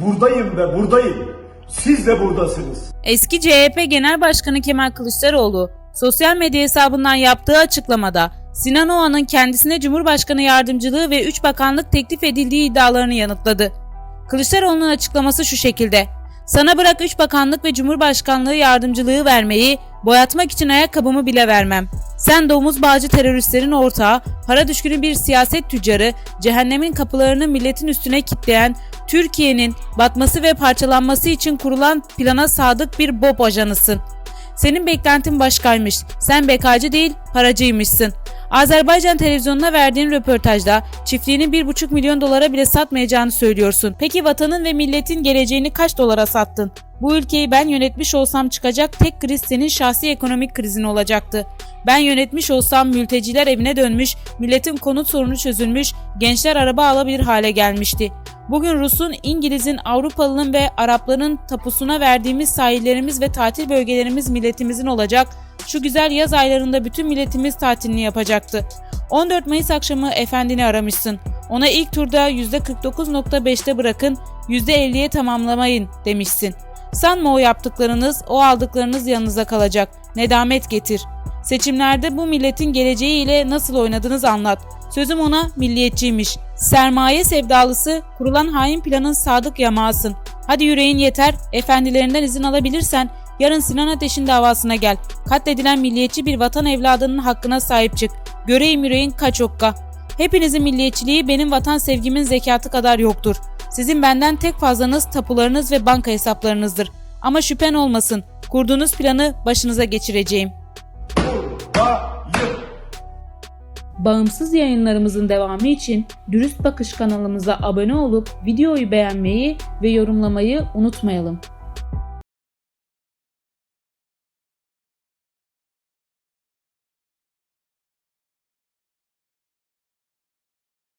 Buradayım ve buradayım. Siz de buradasınız. Eski CHP Genel Başkanı Kemal Kılıçdaroğlu, sosyal medya hesabından yaptığı açıklamada Sinan Oğan'ın kendisine Cumhurbaşkanı yardımcılığı ve 3 bakanlık teklif edildiği iddialarını yanıtladı. Kılıçdaroğlu'nun açıklaması şu şekilde. Sana bırak 3 bakanlık ve Cumhurbaşkanlığı yardımcılığı vermeyi, boyatmak için ayakkabımı bile vermem. Sen domuz bağcı teröristlerin ortağı, para düşkünü bir siyaset tüccarı, cehennemin kapılarını milletin üstüne kitleyen, Türkiye'nin batması ve parçalanması için kurulan plana sadık bir BOP ajanısın. Senin beklentin başkaymış. Sen bekacı değil, paracıymışsın. Azerbaycan televizyonuna verdiğin röportajda çiftliğini 1,5 milyon dolara bile satmayacağını söylüyorsun. Peki vatanın ve milletin geleceğini kaç dolara sattın? Bu ülkeyi ben yönetmiş olsam çıkacak tek kriz senin şahsi ekonomik krizin olacaktı. Ben yönetmiş olsam mülteciler evine dönmüş, milletin konut sorunu çözülmüş, gençler araba alabilir hale gelmişti. Bugün Rus'un, İngiliz'in, Avrupalı'nın ve Arapların tapusuna verdiğimiz sahillerimiz ve tatil bölgelerimiz milletimizin olacak. Şu güzel yaz aylarında bütün milletimiz tatilini yapacaktı. 14 Mayıs akşamı efendini aramışsın. Ona ilk turda %49.5'te bırakın, %50'ye tamamlamayın demişsin. Sanma o yaptıklarınız, o aldıklarınız yanınıza kalacak. Nedamet getir. Seçimlerde bu milletin geleceğiyle nasıl oynadınız anlat. Sözüm ona milliyetçiymiş. Sermaye sevdalısı, kurulan hain planın sadık yamağısın. Hadi yüreğin yeter, efendilerinden izin alabilirsen yarın Sinan Ateş'in davasına gel. Katledilen milliyetçi bir vatan evladının hakkına sahip çık. Göreyim yüreğin kaç okka. Hepinizin milliyetçiliği benim vatan sevgimin zekatı kadar yoktur. Sizin benden tek fazlanız tapularınız ve banka hesaplarınızdır. Ama şüphen olmasın, kurduğunuz planı başınıza geçireceğim. Bağımsız yayınlarımızın devamı için Dürüst Bakış kanalımıza abone olup videoyu beğenmeyi ve yorumlamayı unutmayalım.